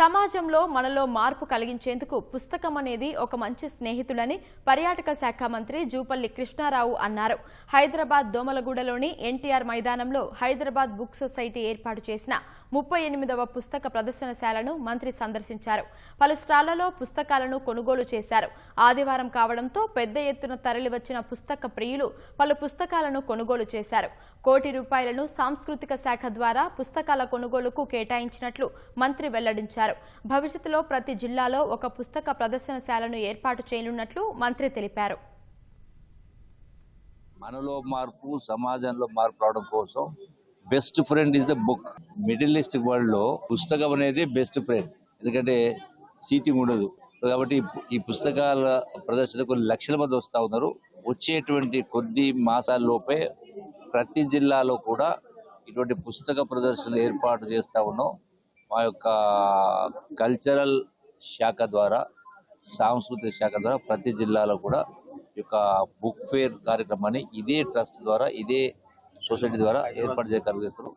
సమాజంలో మనలో మార్పు కలిగించేందుకు పుస్తకం అనేది ఒక మంచి స్నేహితుడని పర్యాటక శాఖ మంత్రి జూపల్లి కృష్ణారావు అన్నారు. హైదరాబాద్ దోమలగూడలోని ఎన్టీఆర్ మైదానంలో హైదరాబాద్ బుక్ సొసైటీ ఏర్పాటు చేసిన ముప్పై ఎనిమిదవ పుస్తక ప్రదర్శనశాలను మంత్రి సందర్శించారు. పలు స్టాళ్ళలో పుస్తకాలను కొనుగోలు చేశారు. ఆదివారం కావడంతో పెద్ద ఎత్తున తరలివచ్చిన పుస్తక ప్రియులు పలు పుస్తకాలను కొనుగోలు చేశారు. కోటి రూపాయలను సాంస్కృతిక శాఖ ద్వారా పుస్తకాల కొనుగోలుకు కేటాయించినట్లు మంత్రి వెల్లడించారు. భవిష్యత్తులో ప్రతి జిల్లాలో ఒక పుస్తక ప్రదర్శనశాలను ఏర్పాటు చేయనున్నట్లు మంత్రి తెలిపారు. మనలో మార్పు సమాజంలో మార్పు రావడం కోసం best friend is the book. Middle east వరల్డ్లో పుస్తకం అనేది బెస్ట్ ఫ్రెండ్. ఎందుకంటే సీటింగ్ ఉండదు. కాబట్టి ఈ పుస్తకాల ప్రదర్శన కొన్ని లక్షల మంది వస్తూ ఉన్నారు. వచ్చేటువంటి కొద్ది మాసాలలోపే ప్రతి జిల్లాలో కూడా ఇటువంటి పుస్తక ప్రదర్శనలు ఏర్పాటు చేస్తా ఉన్నాం. మా యొక్క కల్చరల్ శాఖ ద్వారా సాంస్కృతిక శాఖ ద్వారా ప్రతి జిల్లాలో కూడా ఈ యొక్క బుక్ ఫేర్ కార్యక్రమాన్ని ఇదే ట్రస్ట్ ద్వారా ఇదే సొసైటీ ద్వారా ఏర్పాటు చేయగలిగిస్తున్నాం